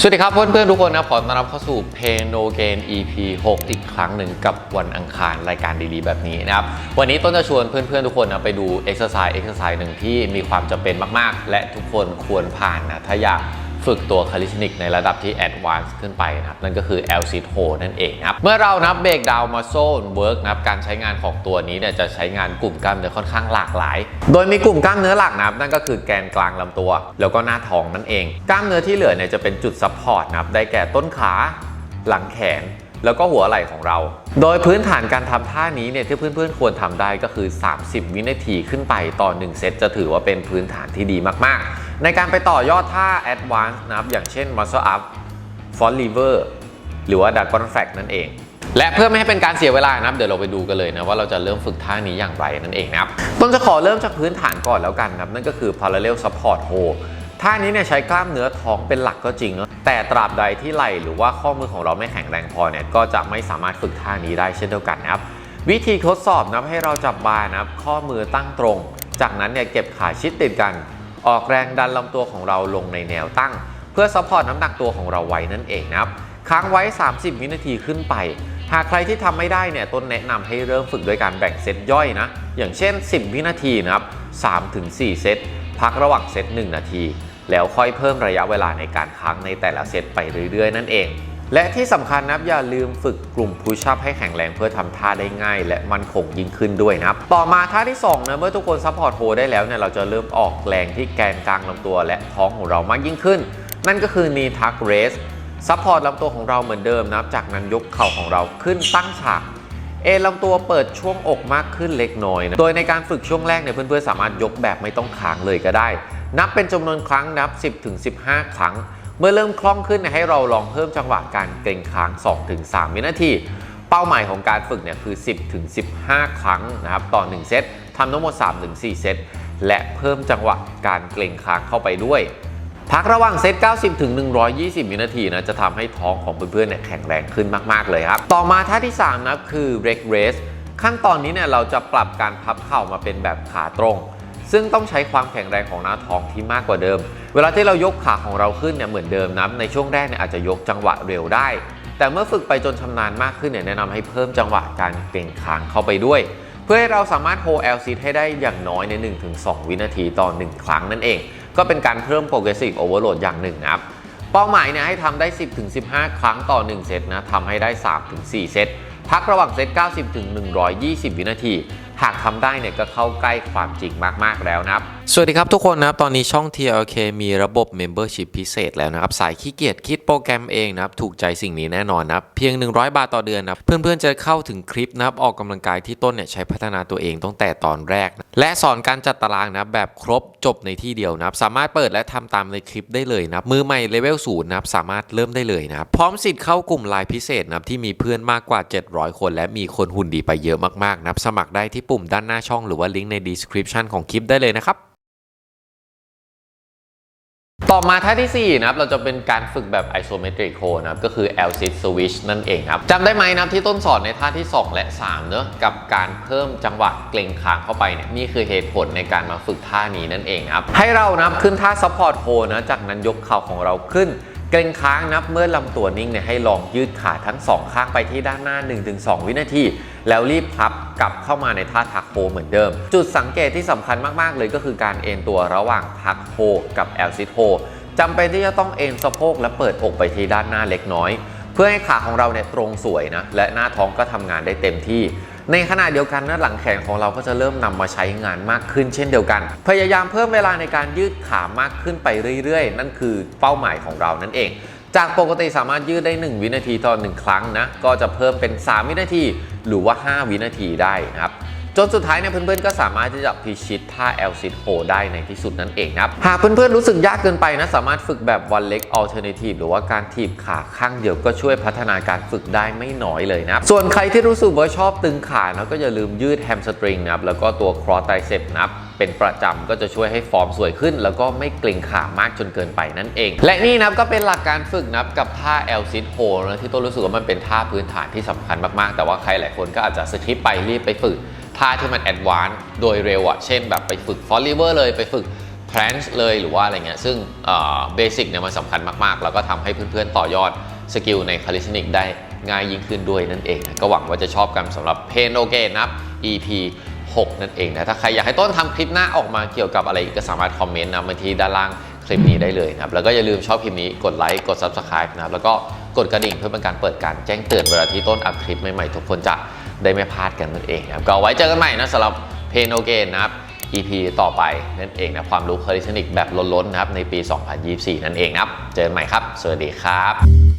สวัสดีครับเพื่อนๆทุกคนนะขอต้อนรับเข้าสู่เพนโนเกน EP 6 อีกครั้งหนึ่งกับวันอังคารรายการดีๆแบบนี้นะครับ วันนี้ต้นจะชวนเพื่อนๆทุกคนนะไปดู Exercise Exercise หนึ่งที่มีความจำเป็นมากๆ และทุกคนควรผ่านนะถ้าอยาก ฝึกตัวคาลิสนิกในระดับที่ Advanced ขึ้นไปนะครับ นั่นก็คือ L sit hold นั่นเองนะครับ เมื่อเรานับเบรกดาวมาโซนเวิร์กนะครับ การใช้งานของตัวนี้เนี่ยจะใช้งานกลุ่มกล้ามเนื้อค่อนข้างหลากหลาย โดยมีกลุ่มกล้ามเนื้อหลักนะครับ นั่นก็คือแกนกลางลำตัว แล้วก็หน้าท้องนั่นเอง กล้ามเนื้อที่เหลือเนี่ยจะเป็นจุดซัพพอร์ตนะครับ ได้แก่ต้นขา หลังแขนแล้วก็หัวไหล่ของเรา โดยพื้นฐานการทำท่านี้เนี่ยที่เพื่อนๆ ควรทำได้ก็คือ 30 วินาทีขึ้นไปต่อ 1 เซตจะถือว่าเป็นพื้นฐานที่ดีมากๆ ในการไปต่อยอดท่า Advanced นะครับ อย่างเช่น Muscle Up f o r Lever หรือว่า Dragon Flag นั่นเอง และเพื่อไม่ให้เป็นการเสียเวลานะครับ เดี๋ยวเราไปดูกันเลยนะ ว่าเราจะเริ่มฝึกท่านี้อย่างไรนั่นเองนะครับ ต้นจะขอเริ่มจากพื้นฐานก่อนแล้วกันนะครับ นั่นก็คือ Parallel Support Hold ท่านี้เนี่ยใช้กล้ามเนื้อท้องเป็นหลักก็จริงเนาะแต่ตราบใดที่ไหล่หรือว่าข้อมือของเราไม่แข็งแรงพอเนี่ยก็จะไม่สามารถฝึกท่านี้ได้เช่นเดียวกันนะครับ วิธีทดสอบนะให้เราจับบาร์นะครับข้อมือตั้งตรง จากนั้นเนี่ยเก็บขาชิดติดกัน ออกแรงดันลำตัวของเราลงในแนวตั้ง เพื่อซัพพอร์ตน้ำหนักตัวของเราไว้นั่นเองนะครับค้างไว้ 30 วินาทีขึ้นไป หากใครที่ทำไม่ได้เนี่ยต้นแนะนำให้เริ่มฝึกด้วยการแบ่งเซตย่อยนะ อย่างเช่น 10 วินาทีนะครับ3-4เซต พักระหว่างเซต1นาที แล้วค่อยเพิ่มระยะเวลาในการค้างในแต่ละเซตไปเรื่อยๆ นั่นเอง และที่สำคัญนับอย่าลืมฝึกกลุ่มพุชอัพให้แข็งแรงเพื่อทำท่าได้ง่าย และมั่นคงยิ่งขึ้นด้วยนะครับต่อมาท่าที่2นะเมื่อทุกคนซัพพอร์ตโฮได้แล้วเนี่ยเราจะเริ่มออกแรงที่แกนกลางลำตัวและท้องของเรามากยิ่งขึ้น นั่นก็คือ knee tuck rest ซัพพอร์ตลำตัวของเราเหมือนเดิมนะครับจากนั้นยกเข่าของเราขึ้นตั้งฉากเอลำตัวเปิดช่วงอกมากขึ้นเล็กน้อยนะ โดยในการฝึกช่วงแรกเนี่ยเพื่อนๆสามารถยกแบบไม่ต้องค้างเลยก็ได้ นับเป็นจำนวนครั้งนับ 10-15 ครั้ง เมื่อเริ่มคล่องขึ้นให้เราลองเพิ่มจังหวะการเกรงค้าง 2-3 วินาที เป้าหมายของการฝึกเนี่ยคือ 10-15 ครั้งนะครับต่อ 1 เซตทำทั้งหมด 3-4 เซต และเพิ่มจังหวะการเกรงค้างเข้าไปด้วย พักระหว่างเซต 90 ถึง 120 วินาทีนะจะทำให้ท้องของเพื่อนๆเนี่ยแข็งแรงขึ้นมากๆเลยครับ ต่อมาท่าที่ 3 นะคือ leg raise ขั้นตอนนี้เนี่ยเราจะปรับการพับเข่ามาเป็นแบบขาตรง ซึ่งต้องใช้ความแข็งแรงของหน้าท้องที่มากกว่าเดิม เวลาที่เรายกขาของเราขึ้นเนี่ยเหมือนเดิมนะในช่วงแรกเนี่ยอาจจะยกจังหวะเร็วได้ แต่เมื่อฝึกไปจนชำนาญมากขึ้นเนี่ยแนะนำให้เพิ่มจังหวะการเกร็งคางเข้าไปด้วย เพื่อให้เราสามารถ hold L sit ให้ได้อย่างน้อยใน 1-2 วินาทีต่อ 1 ครั้งนั่นเอง ก็เป็นการเพิ่ม progressive overload อย่างหนึ่งนะครับเป้าหมายเนี่ยให้ทำได้ 10-15 ครั้งต่อ 1 เซตนะทำให้ได้ 3-4 เซตพักระหว่างเซต 90-120 วินาที หากทำได้เนี่ยก็เข้าใกล้ความจริงมากๆแล้วนะครับ สวัสดีครับทุกคนนะครับตอนนี้ช่อง TLK มีระบบ Membership พิเศษแล้วนะครับ สายขี้เกียจคิดโปรแกรมเองนะครับ ถูกใจสิ่งนี้แน่นอนนะครับ เพียง 100 บาทต่อเดือนนะครับ เพื่อนๆจะเข้าถึงคลิปนะครับ ออกกำลังกายที่ต้นเนี่ยใช้พัฒนาตัวเองตั้งแต่ตอนแรกนะและสอนการจัดตารางนะแบบครบจบในที่เดียวนะครับ สามารถเปิดและทำตามในคลิปได้เลยนะครับ มือใหม่เลเวลศูนย์นะครับสามารถเริ่มได้เลยนะครับพร้อมสิทธิ์เข้ากลุ่มไลน์พิเศษนะครับที่มีเพื่อนมากกว่า 700 คน และมีคนหุ่นดีไปเยอะมากๆนะครับสมัครได้ที่ปุ่มด้านหน้าช่องหรือว่าลิงก์ใน description ของคลิปได้เลยนะครับ ต่อมาท่าที่ 4 นะครับ เราจะเป็นการฝึกแบบ isometric hold นะครับ ก็คือ L sit switch นั่นเองครับจำได้ไหมนะครับที่ต้นสอนในท่าที่ 2 และ 3 เนอะกับการเพิ่มจังหวะเกรงคางเข้าไปเนี่ยนี่คือเหตุผลในการมาฝึกท่านี้นั่นเองครับ ให้เรานะครับขึ้นท่า support hold นะจากนั้นยกเข่าของเราขึ้น เกรงค้างนับเมื่อลำตัวนิ่งเนี่ยให้ลองยืดขาทั้งสองข้างไปที่ด้านหน้า 1-2 วินาที แล้วรีบพับกลับเข้ามาในท่าทักโฮเหมือนเดิม จุดสังเกตที่สำคัญมาก ๆ เลยก็คือการเอนตัวระหว่างทักโฮกับแอลซิโฮจำเป็นที่จะต้องเอนสะโพกและเปิดอกไปที่ด้านหน้าเล็กน้อย เพื่อให้ขาของเราเนี่ยตรงสวยนะและหน้าท้องก็ทำงานได้เต็มที่ ในขณะเดียวกันนะหลังแขนของเราก็จะเริ่มนำมาใช้งานมากขึ้นเช่นเดียวกัน พยายามเพิ่มเวลาในการยืดขามากขึ้นไปเรื่อยๆ นั่นคือเป้าหมายของเรานั่นเอง จากปกติสามารถยืดได้ 1 วินาทีต่อ1ครั้งนะก็จะเพิ่มเป็น 3 วินาที หรือว่า 5 วินาทีได้นะครับ จนสุดท้ายเนี่ยเพื่อนๆก็สามารถที่จะพิชิตท่า L sit hold ได้ในที่สุดนั่นเองนะครับหากเพื่อนๆรู้สึกยากเกินไปนะสามารถฝึกแบบ one leg alternative หรือว่าการถีบขาข้างเดียวก็ช่วยพัฒนาการฝึกได้ไม่น้อยเลยนะส่วนใครที่รู้สึกว่าชอบตึงขานะก็อย่าลืมยืด hamstring นะครับแล้วก็ตัว cross tricep นะครับเป็นประจำก็จะช่วยให้ฟอร์มสวยขึ้น แล้วก็ไม่เกร็งขามากจนเกินไปนั่นเอง และนี่นะก็เป็นหลักการฝึกนะครับกับท่า L sit hold นะที่ต้นรู้สึกว่ามันเป็นท่าพื้นฐานที่สำคัญมากๆ แต่ว่าใครหลายคนก็อาจจะสคิปไปรีบไปฝึก ท่าที่มันแอดวานซ์โดยเร็วอะเช่นแบบไปฝึกฟอลลีเวอร์เลยไปฝึกแพลนเลยหรือว่าอะไรเงี้ย ซึ่งเบสิกเนี่ยมันสำคัญมากๆ แล้วก็ทำให้เพื่อนๆ ต่อยอดสกิลในคาลิสติกได้ง่ายยิ่งขึ้นด้วยนั่นเองนะก็หวังว่าจะชอบกันสำหรับเพนโอเกนนะครับ EP 6 นั่นเองนะ ถ้าใครอยากให้ต้นทำคลิปหน้าออกมาเกี่ยวกับอะไรอีกก็สามารถคอมเมนต์นะมาที่ด้านล่างคลิปนี้ได้เลยนะครับ แล้วก็อย่าลืมชอบคลิปนี้กดไลค์กด Subscribe นะครับแล้วก็กดกระดิ่งเพื่อเป็นการเปิดการแจ้งเตือนเวลาที่ต้นอัพคลิปใหม่ๆทุกคนจะ ได้ไม่พลาดกันนั่นเองครับก็ไว้เจอกันใหม่นะสำหรับเพนโอเกนนะครับ EP ต่อไปนั่นเองนะความรู้คาลิสนิกแบบล้นๆนะครับในปี 2024 นั่นเองนะครับ เจอกันใหม่ครับ สวัสดีครับ